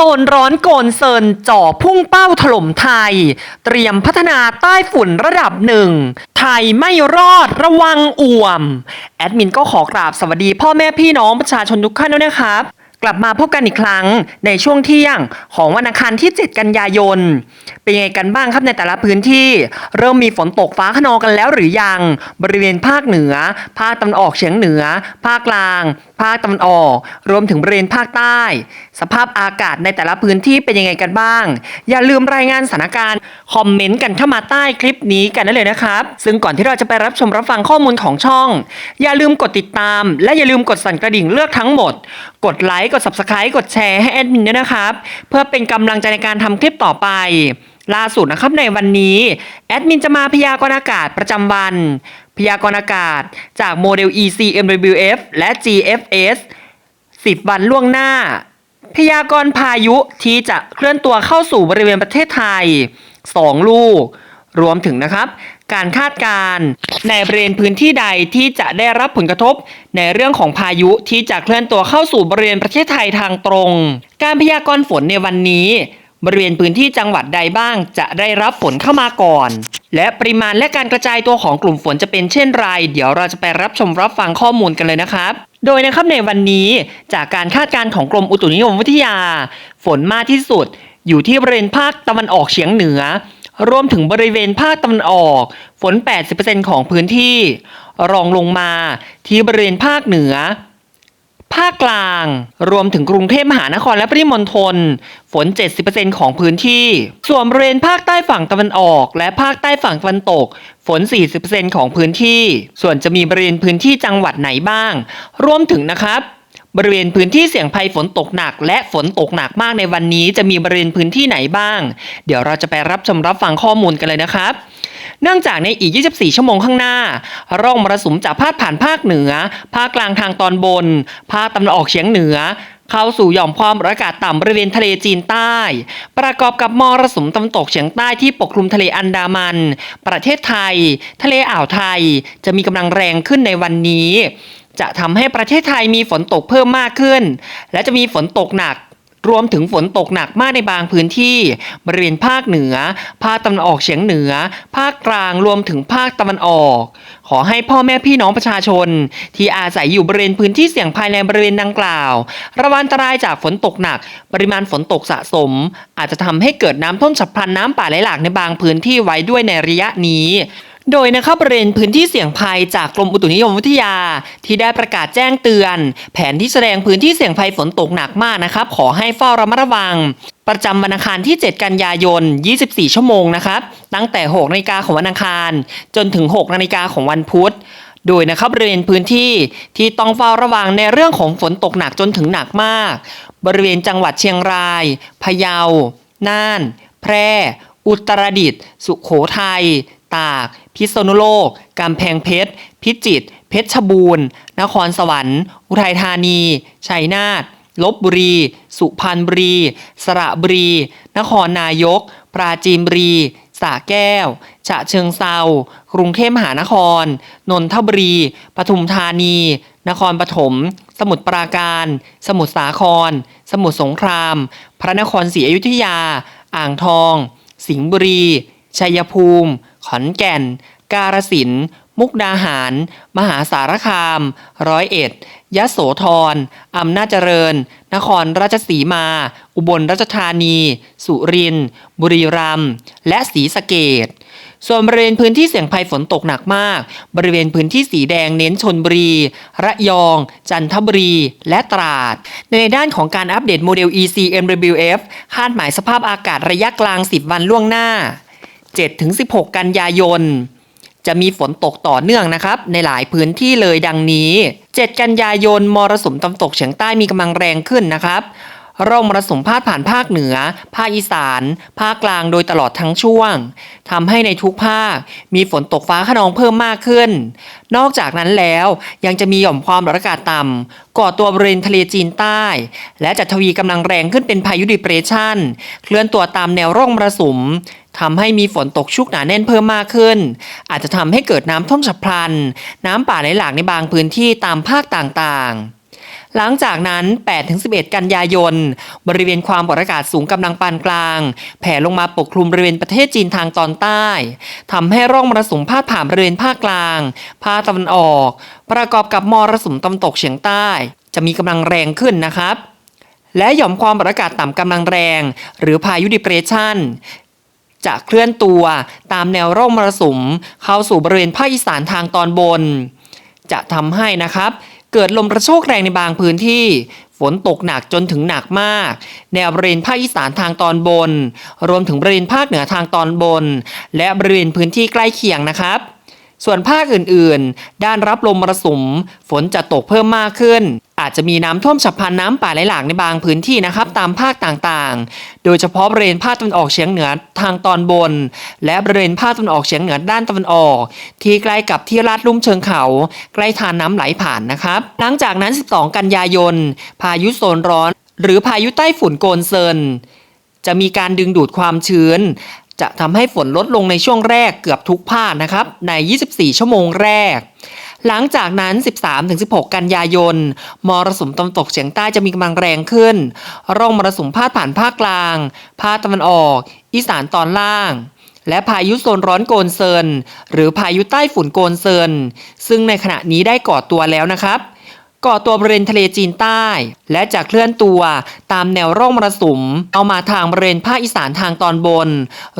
ซนร้อนโกนเซินจ่อพุ่งเป้าถล่มไทย เตรียมพัฒนาใต้ฝุ่นระดับหนึ่ง ไทยไม่รอดระวังอ่วม แอดมินก็ขอกราบสวัสดีพ่อแม่พี่น้องประชาชนทุกท่านด้วยนะครับกลับมาพบกันอีกครั้งในช่วงเที่ยงของวันอังคารที่ 7 กันยายน เป็นยังไงกันบ้างครับในแต่ละพื้นที่ เริ่มมีฝนตกฟ้าขนองกันแล้วหรือยัง บริเวณภาคเหนือ ภาคตะวันออกเฉียงเหนือ ภาคกลาง ภาคตะวันออก รวมถึงบริเวณภาคใต้สภาพอากาศในแต่ละพื้นที่เป็นยังไงกันบ้าง อย่าลืมรายงานสถานการณ์ คอมเมนต์กันเข้ามาใต้คลิปนี้กันได้เลยนะครับ ซึ่งก่อนที่เราจะไปรับชมรับฟังข้อมูลของช่อง อย่าลืมกดติดตาม และอย่าลืมกดสั่นกระดิ่งเลือกทั้งหมด กดไลค์กด subscribe กดแชร์ให้แอดมินด้วยนะครับ เพื่อเป็นกำลังใจในการทำคลิปต่อไปล่าสุดนะครับในวันนี้แอดมินจะมาพยากรณ์อากาศประจำวัน พยากรณ์อากาศจากโมเดล ECMWF และ GFS 10 วันล่วงหน้า พยากรณ์พายุที่จะเคลื่อนตัวเข้าสู่บริเวณประเทศไทย 2 ลูก รวมถึงนะครับ การคาดการณ์ในบริเวณพื้นที่ใดที่จะได้รับผลกระทบ ในเรื่องของพายุที่จะเคลื่อนตัวเข้าสู่บริเวณประเทศไทยทางตรง การพยากรณ์ฝนในวันนี้ บริเวณพื้นที่จังหวัดใดบ้างจะได้รับฝนเข้ามาก่อน และปริมาณและการกระจายตัวของกลุ่มฝนจะเป็นเช่นไร เดี๋ยวเราจะไปรับชมรับฟังข้อมูลกันเลยนะครับ โดยนะครับในวันนี้จากการคาดการณ์ของกรมอุตุนิยมวิทยา ฝนมากที่สุดอยู่ที่บริเวณภาคตะวันออกเฉียงเหนือ รวมถึงบริเวณภาคตะวันออก ฝน 80%ของพื้นที่ รองลงมาที่บริเวณภาคเหนือาคกลาง รวมถึงกรุงเทพมหานครและปริมณฑลฝน 70%ของพื้นที่ ส่วนบริเวณภาคใต้ฝั่งตะวันออก และภาคใต้ฝั่งตะวันตก ฝน 40%ของพื้นที่ ส่วนจะมีบริเวณพื้นที่จังหวัดไหนบ้าง รวมถึงนะครับบริเวณพื้นที่เสี่ยงภัยฝนตกหนัก และฝนตกหนักมากในวันนี้จะมีบริเวณพื้นที่ไหนบ้าง เดี๋ยวเราจะไปรับชมรับฟังข้อมูลกันเลยนะครับ เนื่องจากในอีก 24 ชั่วโมงข้างหน้า ร่องมรสุมจะพาดผ่านภาคเหนือ ภาคกลางทางตอนบน ภาคตะวันออกเฉียงเหนือเข้าสู่หย่อมความกดอากาศต่ำบริเวณทะเลจีนใต้ ประกอบกับมรสุมตะวันตกเฉียงใต้ที่ปกคลุมทะเลอันดามัน ประเทศไทย ทะเลอ่าวไทย จะมีกำลังแรงขึ้นในวันนี้ จะทำให้ประเทศไทยมีฝนตกเพิ่มมากขึ้น และจะมีฝนตกหนัก รวมถึงฝนตกหนักมากในบางพื้นที่ บริเวณภาคเหนือ ภาคตะวันออกเฉียงเหนือ ภาคกลางรวมถึงภาคตะวันออก ขอให้พ่อแม่พี่น้องประชาชน ที่อาศัยอยู่บริเวณพื้นที่เสี่ยงภัยในบริเวณดังกล่าว ระวังอันตรายจากฝนตกหนัก ปริมาณฝนตกสะสม อาจจะทำให้เกิดน้ำท่วมฉับพลันน้ำป่าไหลหลากในบางพื้นที่ไว้ด้วยในระยะนี้ โดยนะครับบริเวณพื้นที่เสี่ยงภัยจากกรมอุตุนิยมวิทยา ที่ได้ประกาศแจ้งเตือน แผนที่แสดงพื้นที่เสี่ยงภัยฝนตกหนักมากนะครับ ขอให้เฝ้าระมัดระวัง ประจำวันอังคารที่ 7 กันยายน 24 ชั่วโมงนะครับตั้งแต่ 6นาฬิกาของวันอังคาร จนถึง 6นาฬิกาของวันพุธโดยนะครับบริเวณพื้นที่ที่ต้องเฝ้าระวังในเรื่องของฝนตกหนักจนถึงหนักมาก บริเวณจังหวัดเชียงราย พะเยา น่าน แพร่ อุตรดิตถ์ สุขโขทัย ตาก พิษณุโลก กำแพงเพชร พิจิตร เพชรบูรณ์ นครสวรรค์ อุทัยธานี ชัยนาท ลบบุรี สุพรรณบุรี สระบุรี นครนายก ปราจีนบุรีสระแก้ว ฉะเชิงเซา กรุงเทพมหานคร นนทบุรี ปทุมธานี นครปฐม สมุทรปราการ สมุทรสาคร สมุทรสงคราม พระนครศรีอยุธยา อ่างทอง สิงห์บุรี ชัยภูมิ ขอนแก่น กาฬสินมุกดาหาร มหาสารคาม ร้อยเอ็ด ยะโสธร อำนาจเจริญ นครราชสีมา อุบลราชธานี สุรินทร์ บุรีรัมย์ และศรีสะเกดส่วนบริเวณพื้นที่เสี่ยงภัยฝนตกหนักมาก บริเวณพื้นที่สีแดงเน้นชนบุรี ระยอง จันทบุรี และตราด ในด้านของการอัปเดตโมเดล ECMWF คาดหมายสภาพอากาศระยะกลาง 10 วันล่วงหน้า 7-16 กันยายน จะมีฝนตกต่อเนื่องนะครับ ในหลายพื้นที่เลยดังนี้ 7 กันยายนมรสุมตะวันตกเฉียงใต้มีกำลังแรงขึ้นนะครับร่องมรสุมพาดผ่านภาคเหนือ ภาคอีสาน ภาคกลางโดยตลอดทั้งช่วงทำให้ในทุกภาค มีฝนตกฟ้าขนองเพิ่มมากขึ้น นอกจากนั้นแล้วยังจะมีหย่อมความกดอากาศต่ำก่อตัวบริเวณทะเลจีนใต้ และจะทวีกำลังแรงขึ้นเป็นพายุดิเปรสชันเคลื่อนตัวตามแนวร่องมรสุม ทำให้มีฝนตกชุกหนาแน่นเพิ่มมากขึ้น อาจจะทำให้เกิดน้ำท่วมฉับพลัน น้ำป่าไหลหลากในบางพื้นที่ตามภาคต่างๆหลังจากนั้น 8-11 กันยายน บริเวณความกดอากาศสูงกำลังปานกลาง แผ่ลงมาปกคลุมบริเวณประเทศจีนทางตอนใต้ทำให้ร่องมรสุมพาดผ่านบริเวณภาคกลาง ภาคตะวันออก ประกอบกับมรสุมตะวันตกเฉียงใต้ จะมีกำลังแรงขึ้นนะครับ และหย่อมความกดอากาศต่ำกำลังแรง หรือพายุดิเปรชัน จะเคลื่อนตัวตามแนวร่องมรสุม เข้าสู่บริเวณภาคอีสานทางตอนบน จะทำให้นะครับ เกิดลมกระโชกแรงในบางพื้นที่ ฝนตกหนักจนถึงหนักมาก แนวบริเวณภาคอีสานทางตอนบน รวมถึงบริเวณภาคเหนือทางตอนบน และบริเวณพื้นที่ใกล้เคียงนะครับส่วนภาคอื่นๆ ด้านรับลมมรสุม ฝนจะตกเพิ่มมากขึ้น อาจจะมีน้ำท่วมฉับพลันน้ำป่าไหลหลากในบางพื้นที่นะครับตามภาคต่างๆ โดยเฉพาะบริเวณภาคตะวันออกเฉียงเหนือทางตอนบน และบริเวณภาคตะวันออกเฉียงเหนือด้านตะวันออก ที่ใกล้กับที่ลาดลุ่มเชิงเขา ใกล้ทานน้ำไหลผ่านนะครับ หลังจากนั้น 12 กันยายน พายุโซนร้อน หรือพายุใต้ฝุ่นโกนเซิน จะมีการดึงดูดความชื้นจะทำให้ฝนลดลงในช่วงแรกเกือบทุกภาคนะครับ ใน 24 ชั่วโมงแรก หลังจากนั้น 13-16 กันยายน มรสุมตะวันตกเฉียงใต้จะมีกำลังแรงขึ้น ร่องมรสุมพาดผ่านภาคกลาง ภาคตะวันออก อีสานตอนล่าง และพายุโซนร้อนโกนเซิน หรือพายุใต้ฝุ่นโกนเซิน ซึ่งในขณะนี้ได้ก่อตัวแล้วนะครับ ก่อตัวบริเวณทะเลจีนใต้ และจะเคลื่อนตัวตามแนวร่องมรสุม เอามาทางบริเวณภาคอีสานทางตอนบน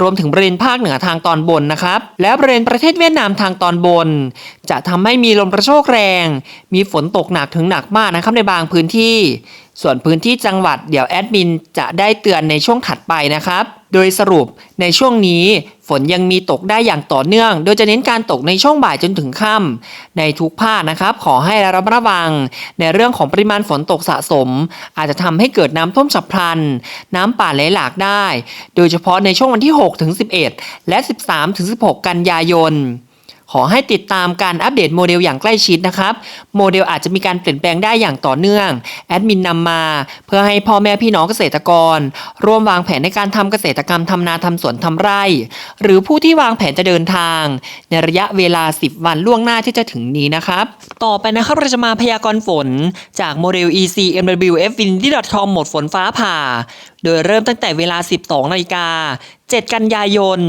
รวมถึงบริเวณภาคเหนือทางตอนบนนะครับ และบริเวณประเทศเวียดนามทางตอนบน จะทำให้มีลมกระโชกแรง มีฝนตกหนักถึงหนักมากนะครับในบางพื้นที่ ส่วนพื้นที่จังหวัดเดี๋ยวแอดมินจะได้เตือนในช่วงถัดไปนะครับ โดยสรุปในช่วงนี้ ฝนยังมีตกได้อย่างต่อเนื่อง โดยจะเน้นการตกในช่วงบ่ายจนถึงค่ำในทุกภาคนะครับ ขอให้ระมัดระวัง ในเรื่องของปริมาณฝนตกสะสม อาจจะทำให้เกิดน้ำท่วมฉับพลัน น้ำป่าไหลหลากได้ โดยเฉพาะในช่วงวันที่6ถึง11 และ 13ถึง16 กันยายน ขอให้ติดตามการอัปเดตโมเดลอย่างใกล้ชิดนะครับ โมเดลอาจจะมีการเปลี่ยนแปลงได้อย่างต่อเนื่อง แอดมินนำมา เพื่อให้พ่อแม่พี่น้องเกษตรกร ร่วมวางแผนในการทำเกษตรกรรมทำนาทำสวนทำไร่ หรือผู้ที่วางแผนจะเดินทาง ในระยะเวลา 10 วันล่วงหน้าที่จะถึงนี้นะครับ ต่อไปนะครับเราจะมาพยากรณ์ฝน จากโมเดล ecmwfindy.com หมดฝนฟ้าผ่า โดยเริ่มตั้งแต่เวลา 12นาฬิกา7 กันยายน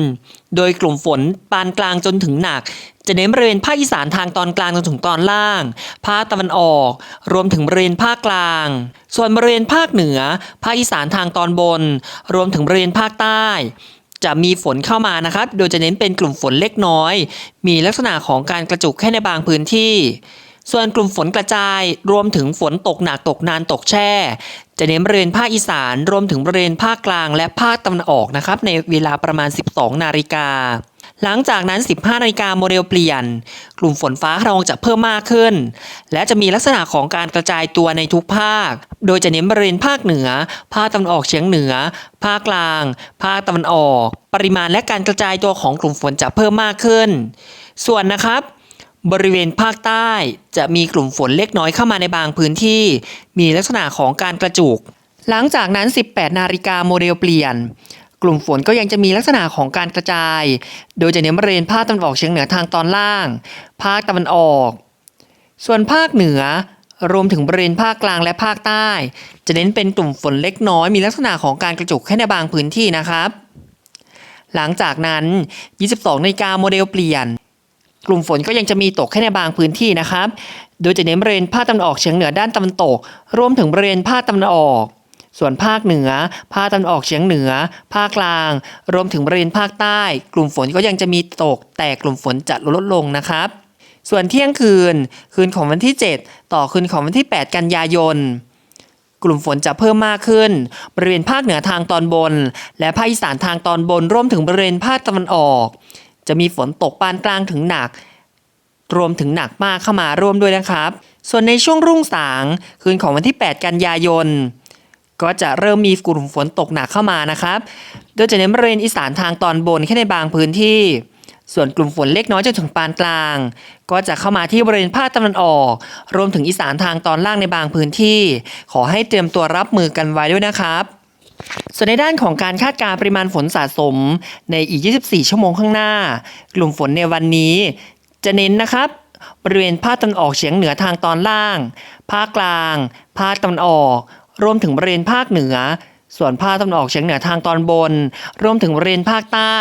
โดยกลุ่มฝนปานกลางจนถึงหนัก จะเน้นบริเวณภาคอีสานทางตอนกลางจนถึงตอนล่าง ภาคตะวันออก รวมถึงบริเวณภาคกลาง ส่วนบริเวณภาคเหนือ ภาคอีสานทางตอนบน รวมถึงบริเวณภาคใต้ จะมีฝนเข้ามานะครับ โดยจะเน้นเป็นกลุ่มฝนเล็กน้อย มีลักษณะของการกระจุกแค่ในบางพื้นที่ส่วนกลุ่มฝนกระจายรวมถึงฝนตกหนักตกนานตกแช่ จะเน้นบริเวณภาคอีสานรวมถึงบริเวณภาคกลางและภาคตะวันออกนะครับในเวลาประมาณ 12 นาฬิกา หลังจากนั้น 15 นาฬิกาโมเดลเปลี่ยน กลุ่มฝนฟ้าขนองจะเพิ่มมากขึ้น และจะมีลักษณะของการกระจายตัวในทุกภาค โดยจะเน้นบริเวณภาคเหนือ ภาคตะวันออกเฉียงเหนือ ภาคกลาง ภาคตะวันออก ปริมาณและการกระจายตัวของกลุ่มฝนจะเพิ่มมากขึ้น ส่วนนะครับ บริเวณภาคใต้จะมีกลุ่มฝนเล็กน้อยเข้ามาในบางพื้นที่ มีลักษณะของการกระจุก หลังจากนั้น 18 นาฬิกาโมเดลเปลี่ยน กลุ่มฝนก็ยังจะมีลักษณะของการกระจาย โดยจะเน้นบริเวณภาคตะวันออกเฉียงเหนือทางตอนล่าง ภาคตะวันออก ส่วนภาคเหนือรวมถึงบริเวณภาคกลางและภาคใต้ จะเน้นเป็นกลุ่มฝนเล็กน้อย มีลักษณะของการกระจุกแค่ในบางพื้นที่นะครับ หลังจากนั้น 22นาฬิกาโมเดลเปลี่ยน กลุ่มฝนก็ยังจะมีตกแค่ในบางพื้นที่นะครับ โดยจะเน้นบริเวณภาคตะวันออกเฉียงเหนือด้านตะวันตก รวมถึงบริเวณภาคตะวันออก ส่วนภาคเหนือ ภาคตะวันออกเฉียงเหนือ ภาคกลาง รวมถึงบริเวณภาคใต้ กลุ่มฝนก็ยังจะมีตก แต่กลุ่มฝนจะลดลงนะครับ ส่วนเที่ยงคืน คืนของวันที่ 7 ต่อคืนของวันที่ 8 กันยายนกลุ่มฝนจะเพิ่มมากขึ้น บริเวณภาคเหนือทางตอนบน และภาคอีสานทางตอนบนรวมถึงบริเวณภาคตะวันออก จะมีฝนตกปานกลางถึงหนัก รวมถึงหนักมากเข้ามาร่วมด้วยนะครับ ส่วนในช่วงรุ่งสางคืนของวันที่ 8 กันยายน ก็จะเริ่มมีกลุ่มฝนตกหนักเข้ามานะครับ โดยจะเน้นบริเวณอีสานทางตอนบนแค่ในบางพื้นที่ส่วนกลุ่มฝนเล็กน้อยจนถึงปานกลาง ก็จะเข้ามาที่บริเวณภาคตะวันออก รวมถึงอีสานทางตอนล่างในบางพื้นที่ ขอให้เตรียมตัวรับมือกันไว้ด้วยนะครับ ส่วนในด้านของการคาดการปริมาณฝนสะสมในอีก 24 ชั่วโมงข้างหน้า กลุ่มฝนในวันนี้ จะเน้นนะครับบริเวณภาคตะวันออกเฉียงเหนือทางตอนล่าง ภาคกลาง ภาคตะวันออก รวมถึงบริเวณภาคเหนือ ส่วนภาคตะวันออกเฉียงเหนือทางตอนบน รวมถึงบริเวณภาคใต้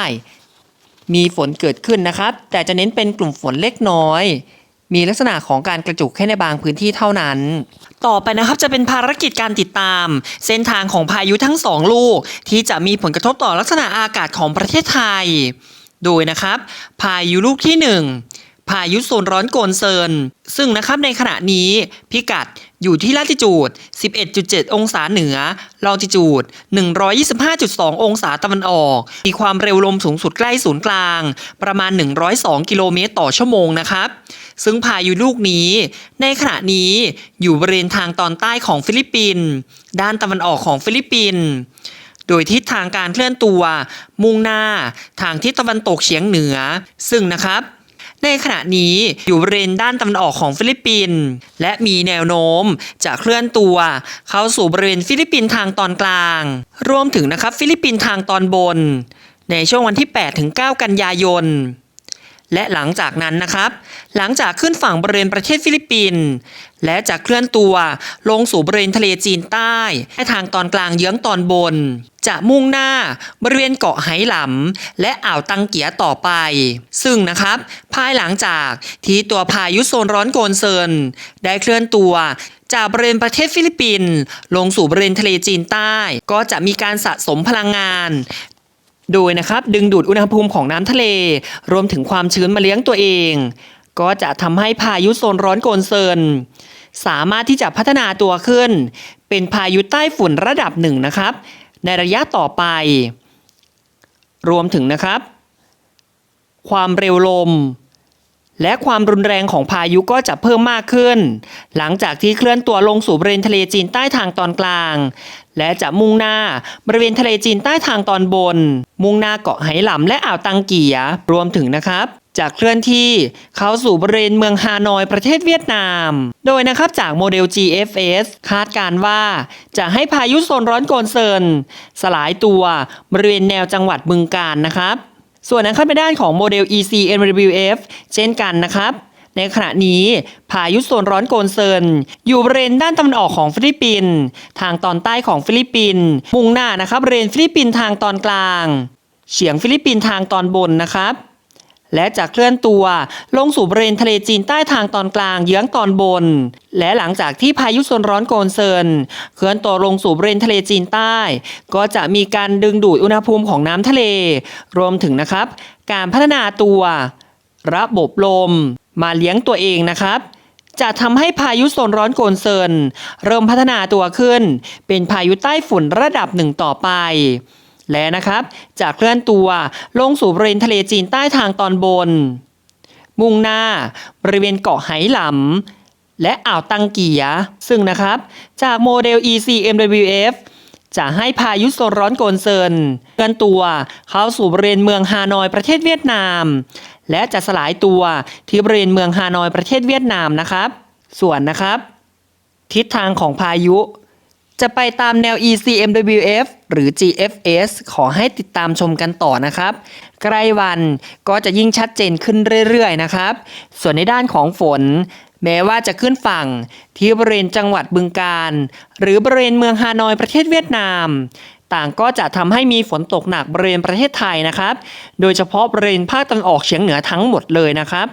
มีฝนเกิดขึ้นนะครับ แต่จะเน้นเป็นกลุ่มฝนเล็กน้อย มีลักษณะของการกระจุกแค่ในบางพื้นที่เท่านั้น ต่อไปนะครับจะเป็นภารกิจการติดตาม เส้นทางของพายุทั้งสองลูก ที่จะมีผลกระทบต่อลักษณะอากาศของประเทศไทย โดยนะครับ พายุลูกที่ 1พายุโซนร้อนโกนเซิน ซึ่งนะครับในขณะนี้พิกัดอยู่ที่ลาติจูด 11.7 องศาเหนือ ลองติจูด 125.2 องศาตะวันออก มีความเร็วลมสูงสุดใกล้ศูนย์กลาง ประมาณ 102 กิโลเมตรต่อชั่วโมงนะครับ ซึ่งพายุลูกนี้ ในขณะนี้อยู่บริเวณทางตอนใต้ของฟิลิปปินส์ด้านตะวันออกของฟิลิปปินส์โดยทิศทางการเคลื่อนตัว มุ่งหน้าทางทิศตะวันตกเฉียงเหนือ ซึ่งนะครับ ในขณะนี้อยู่บริเวณด้านตะวันออกของฟิลิปปินส์และมีแนวโน้มจะเคลื่อนตัว เข้าสู่บริเวณฟิลิปปินส์ทางตอนกลาง รวมถึงนะครับฟิลิปปินส์ทางตอนบน ในช่วงวันที่8-9กันยายน และหลังจากนั้นนะครับ หลังจากขึ้นฝั่งบริเวณประเทศฟิลิปปินส์และจะเคลื่อนตัวลงสู่บริเวณทะเลจีนใต้และทางตอนกลางเยื้องตอนบน จะมุ่งหน้าบริเวณเกาะไหหลำและอ่าวตังเกียต่อไป ซึ่งนะครับ ภายหลังจากที่ตัวพายุโซนร้อนโกนเซิน ได้เคลื่อนตัวจากบริเวณประเทศฟิลิปปินส์ลงสู่บริเวณทะเลจีนใต้ ก็จะมีการสะสมพลังงาน โดยนะครับดึงดูดอุณหภูมิของน้ำทะเล รวมถึงความชื้นมาเลี้ยงตัวเอง ก็จะทำให้พายุโซนร้อนโกนเซิน สามารถที่จะพัฒนาตัวขึ้น เป็นพายุใต้ฝุ่นระดับหนึ่งนะครับ ในระยะต่อไป รวมถึงนะครับ ความเร็วลม และความรุนแรงของพายุก็จะเพิ่มมากขึ้น หลังจากที่เคลื่อนตัวลงสู่บริเวณทะเลจีนใต้ทางตอนกลาง และจะมุ่งหน้าบริเวณทะเลจีนใต้ทางตอนบน มุ่งหน้าเกาะไหหลำและอ่าวตังเกียรวมถึงนะครับจากเคลื่อนที่เข้าสู่บริเวณเมืองฮานอยประเทศเวียดนาม โดยนะครับจากโมเดล GFS คาดการณ์ว่าจะให้พายุโซนร้อนโกนเซิน สลายตัวบริเวณแนวจังหวัดบึงกาฬนะครับ ส่วนนะครับในด้านของโมเดล ECNWF เช่นกันนะครับ ในขณะนี้พายุโซนร้อนโกนเซิน อยู่บริเวณด้านตะวันออกของฟิลิปปินส์ทางตอนใต้ของฟิลิปปินส์มุ่งหน้านะครับบริเวณฟิลิปปินส์ทางตอนกลาง เฉียงฟิลิปปินส์ทางตอนบนนะครับ และจะเคลื่อนตัวลงสู่บริเวณทะเลจีนใต้ทางตอนกลางเยื้องตอนบน และหลังจากที่พายุโซนร้อนโกนเซินเคลื่อนตัวลงสู่บริเวณทะเลจีนใต้ ก็จะมีการดึงดูดอุณหภูมิของน้ำทะเล รวมถึงนะครับ การพัฒนาตัว ระบบลม มาเลี้ยงตัวเองนะครับจะทำให้พายุโซนร้อนโกนเซินเริ่มพัฒนาตัวขึ้น เป็นพายุใต้ฝุ่นระดับหนึ่งต่อไป และนะครับจะเคลื่อนตัวลงสู่บริเวณทะเลจีนใต้ทางตอนบน มุ่งหน้าบริเวณเกาะไหหลำและอ่าวตังเกีย ซึ่งนะครับจากโมเดล ECMWF จะให้พายุโซนร้อนโกนเซินเคลื่อนตัวเข้าสู่บริเวณเมืองฮานอยประเทศเวียดนาม และจะสลายตัวที่บริเวณเมืองฮานอยประเทศเวียดนามนะครับ ส่วนนะครับ ทิศทางของพายุ จะไปตามแนว ECMWF หรือ GFS ขอให้ติดตามชมกันต่อนะครับ ใกล้วันก็จะยิ่งชัดเจนขึ้นเรื่อยๆนะครับ ส่วนในด้านของฝน แม้ว่าจะขึ้นฝั่งที่บริเวณจังหวัดบึงกาฬหรือบริเวณเมืองฮานอยประเทศเวียดนาม ต่างก็จะทำให้มีฝนตกหนักบริเวณประเทศไทยนะครับ โดยเฉพาะบริเวณภาคตะวันออกเฉียงเหนือทั้งหมดเลยนะครับ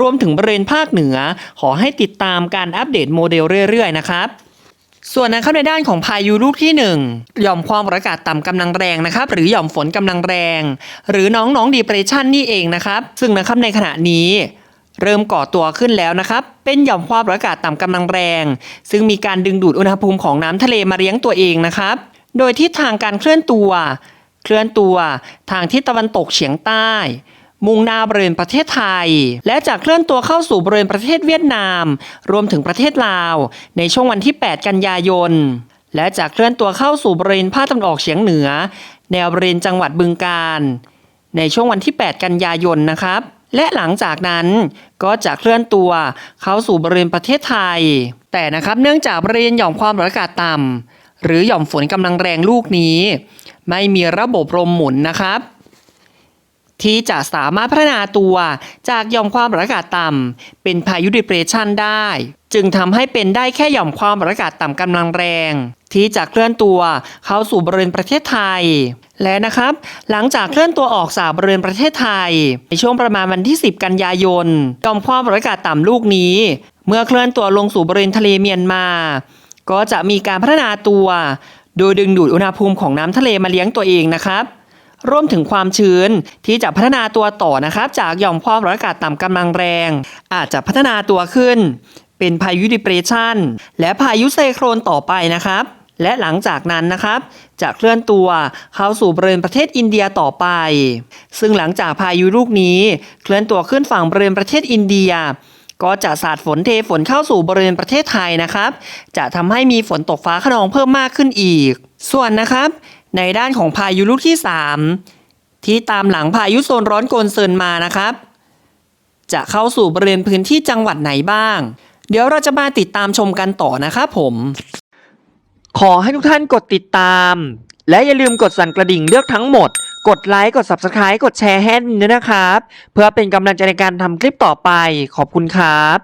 รวมถึงบริเวณภาคเหนือ ขอให้ติดตามการอัปเดตโมเดลเรื่อยๆนะครับ ส่วนนะครับในด้านของพายุลูกที่ 1 หย่อมความกดอากาศต่ำกำลังแรงนะครับ หรือหย่อมฝนกำลังแรง หรือน้องน้องดีเพรสชันนี่เองนะครับ ซึ่งนะครับในขณะนี้เริ่มก่อตัวขึ้นแล้วนะครับ เป็นหย่อมความกดอากาศต่ำกำลังแรง ซึ่งมีการดึงดูดอุณหภูมิของน้ำทะเลมาเลี้ยงตัวเองนะครับ โดยทิศทางการเคลื่อนตัว เคลื่อนตัวทางทิศตะวันตกเฉียงใต้ มุ่งหน้าบริเวณประเทศไทย และจะเคลื่อนตัวเข้าสู่บริเวณประเทศเวียดนาม รวมถึงประเทศลาว ในช่วงวันที่ 8 กันยายน และจะเคลื่อนตัวเข้าสู่บริเวณภาคตะวันออกเฉียงเหนือ แนวบริเวณจังหวัดบึงกาฬในช่วงวันที่ 8 กันยายนนะครับ และหลังจากนั้นก็จะเคลื่อนตัวเข้าสู่บริเวณประเทศไทย แต่นะครับเนื่องจากบริเวณหย่อมความกดอากาศต่ำหรือหย่อมฝนกำลังแรงลูกนี้ ไม่มีระบบลมหมุนนะครับ ที่จะสามารถพัฒนาตัวจากหย่อมความกดอากาศต่ำเป็นพายุดิเพรสชันได้ จึงทำให้เป็นได้แค่หย่อมความกดอากาศต่ำกำลังแรง ที่จะเคลื่อนตัวเข้าสู่บริเวณประเทศไทย และนะครับ หลังจากเคลื่อนตัวออกจากบริเวณประเทศไทย ในช่วงประมาณวันที่ 10 กันยายนหย่อมความกดอากาศต่ำลูกนี้ เมื่อเคลื่อนตัวลงสู่บริเวณทะเลเมียนมา ก็จะมีการพัฒนาตัว โดยดึงดูดอุณหภูมิของน้ำทะเลมาเลี้ยงตัวเองนะครับ รวมถึงความชื้นที่จะพัฒนาตัวต่อนะครับจากหย่อมความกดอนอากาศต่ำกำลังแรง อาจจะพัฒนาตัวขึ้น เป็นพายุดิเปรชันและพายุไซโครนต่อไปนะครับ และหลังจากนั้นนะครับ จะเคลื่อนตัวเข้าสู่บริเวณประเทศอินเดียต่อไป ซึ่งหลังจากพายุลูกนี้เคลื่อนตัวขึ้นฝั่งบริเวณประเทศอินเดียก็จะสาดฝนเทฝนเข้าสู่บริเวณประเทศไทยนะครับ จะทำให้มีฝนตกฟ้าขนองเพิ่มมากขึ้นอีก ส่วนนะครับ ในด้านของพายุลูกที่ 3 ที่ตามหลังพายุโซนร้อนโกนเซินมานะครับ จะเข้าสู่บริเวณพื้นที่จังหวัดไหนบ้าง เดี๋ยวเราจะมาติดตามชมกันต่อนะครับผม ขอให้ทุกท่านกดติดตาม และอย่าลืมกดสั่นกระดิ่งเลือกทั้งหมด กดไลค์กด Subscribe กดแชร์ให้ด้วยนะครับ เพื่อเป็นกำลังใจในการทำคลิปต่อไปขอบคุณครับ